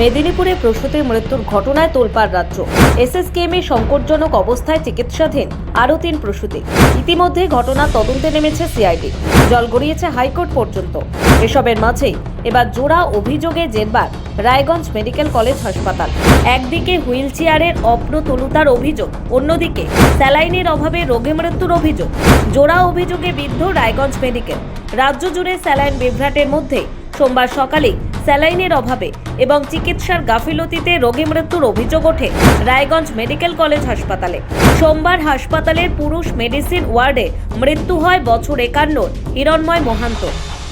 মেদিনীপুরে প্রসূতির মৃত্যুর ঘটনায় তোলপাড় রাজ্য। এসএসকেএমে সংকটজনক অবস্থায় চিকিৎসাধীন আরও তিন প্রসূতি। ইতিমধ্যে ঘটনা তদন্তে নেমেছে সিআইডি। জল গড়িয়েছে হাইকোর্ট পর্যন্ত। এসবের মাঝেই এবার জোড়া অভিযোগে জেরবার রায়গঞ্জ মেডিকেল কলেজ হাসপাতাল। একদিকে হুইল চেয়ারের অপ্রতুলতার অভিযোগ, অন্যদিকে স্যালাইনের অভাবে রোগে মৃত্যুর অভিযোগ। জোড়া অভিযোগে বিদ্ধ রায়গঞ্জ মেডিকেল। রাজ্য জুড়ে স্যালাইন বিভ্রাটের মধ্যে সোমবার সকালে স্যালাইনের অভাবে এবং চিকিৎসার গাফিলতিতে রোগী মৃত্যুর অভিযোগ ওঠে রায়গঞ্জ মেডিকেল কলেজ হাসপাতালে। সোমবার হাসপাতালের পুরুষ মেডিসিন ওয়ার্ডে মৃত্যু হয় বছর একান্নর হিরণময় মহান্ত।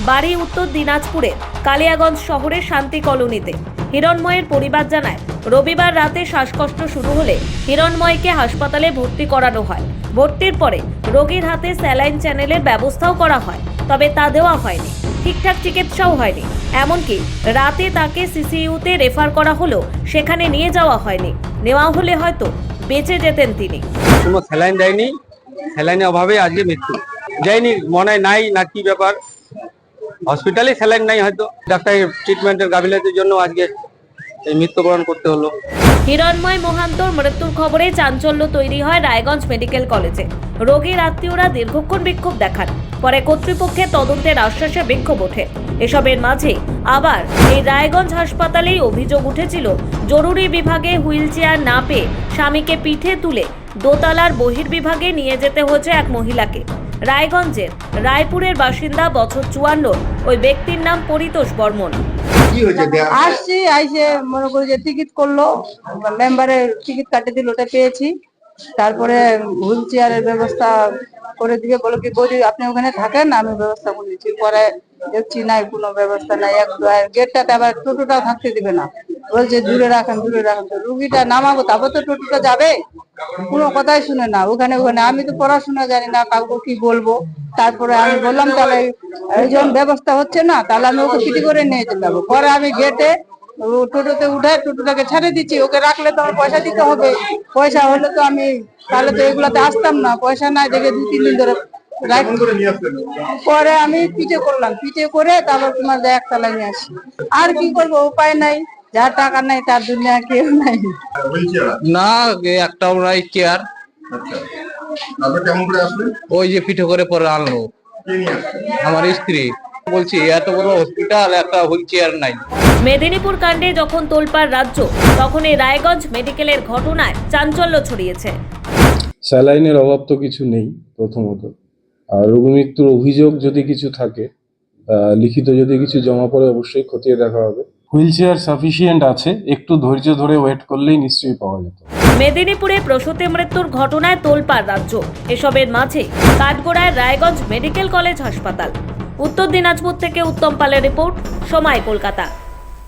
বাড়ি উত্তর দিনাজপুরে কালিয়াগঞ্জ শহরের শান্তি কলোনিতে। হিরণময়ের পরিবার জানায়, রবিবার রাতে শ্বাসকষ্ট শুরু হলে হিরণময়কে হাসপাতালে ভর্তি করানো হয়। ভর্তির পরে রোগীর হাতে স্যালাইন চ্যানেলের ব্যবস্থাও করা হয়, তবে তা দেওয়া হয়নি। ঠিকঠাক চিকিৎসাও হয়নি। এমনকি রাতে তাকে সিসিইউতে রেফার করা হলো সেখানে নিয়ে যাওয়া হয়নি। নেওয়া হলে হয়তো বেঁচে যেতেন তিনি। কোনো স্যালাইন দেয়নি। স্যালাইনের অভাবে আজকে মৃত্যু। যায়নি মনে নাই না কি ব্যাপার। হসপিটালে স্যালাইন নাই হয়তো। ডাক্তারের ট্রিটমেন্টের গাফিলতির জন্য আজকে মৃত্যুবরণ করতে হলো। হিরণময় মহান্তর মৃত্যুর খবরে চাঞ্চল্য তৈরি হয় রায়গঞ্জ মেডিকেল কলেজে। রোগীর আত্মীয়রা দীর্ঘক্ষণ বিক্ষোভ দেখান। পরে কর্তৃপক্ষের তদন্তের আশ্বাসে বিক্ষোভ ওঠে। এসবের মাঝে আবার এই রায়গঞ্জ হাসপাতালেই অভিযোগ উঠেছিল জরুরি বিভাগে হুইল চেয়ার না পেয়ে স্বামীকে পিঠে তুলে দোতলার বহির্বিভাগে নিয়ে যেতে হয়েছে এক মহিলাকে। রায়গঞ্জের রায়পুরের বাসিন্দা বছর চুয়ান্ন ওই ব্যক্তির নাম পরিতোষ বর্মন। কি আসছি আইসে মনে করি যে টিকিট করল মেম্বারের টিকিট কাটে দিল ওটা পেয়েছি। তারপরে হুইল চেয়ারের ব্যবস্থা করে দিবে, বলো কি, বৌদি, আপনি ওখানে থাকেন, আমি ব্যবস্থা করে দিচ্ছি। পরে দেখছি, নাই, কোনো ব্যবস্থা নাই, এক গেটটাতে আবার টোটোটাও থাকতে দিবে না। বলছে, দূরে রাখেন দূরে রাখেন। তো রুগীটা নামাবো, তারপর তো টোটোটা যাবে? কোনো কথাই শুনে না, ওখানে ওখানে। আমি তো পড়াশোনা জানি না, কাউকে কি বলব? তারপরে আমি বললাম, তাহলে যখন ব্যবস্থা হচ্ছে না, তাহলে আমি ওকে পিটি করে নিয়ে যেতে হবে। পরে আমি গেটে টোটোতে উঠে টোটোটাকে ছেড়ে দিচ্ছি, ওকে রাখলে তো আমার পয়সা দিতে হবে। পয়সা হলে তো আমি তাহলে তো এগুলাতে আসতাম না পয়সা নাই দেখে দু তিন দিন ধরে পরে আমি পিঠে করলাম পিঠে করে তারপর তোমার একতলা নিয়ে আসি। আর কি করব উপায় নাই যার টাকা নাই তার দুনিয়া কেউ নাই। না একটা ওরাই চেয়ার। আচ্ছা। তারপর কেমন করে আসলেন? ওই যে পিঠে করে পরে আনলো। আমার স্ত্রী। বলছি এত বড় হসপিটাল একটা হুইল চেয়ার নাই। মেদিনীপুর কাণ্ডে যখন তোলপাড় রাজ্য তখন এই রায়গঞ্জ মেডিকেলের ঘটনায় চাঞ্চল্য ছড়িয়েছে। স্যালাইনের অভাব তো কিছু নেই প্রথমত। আর রোগমৃত্যুর অভিযোগ যদি কিছু থাকে আহ, লিখিত যদি কিছু জমা পড়ে অবশ্যই খতিয়ে দেখা হবে। হুইল চেয়ার সাফিসিয়েন্ট আছে একটু ধৈর্য ধরে ওয়েট করলেই নিশ্চয়ই পাওয়া যেত। মেদিনীপুরে প্রসূতি মৃত্যুর ঘটনায় তোলপাড় রাজ্য। এসবের মাঝে কাঠগোড়ায় রায়গঞ্জ মেডিকেল কলেজ হাসপাতাল। উত্তর দিনাজপুর থেকে উত্তম পালের রিপোর্ট সময় কলকাতা।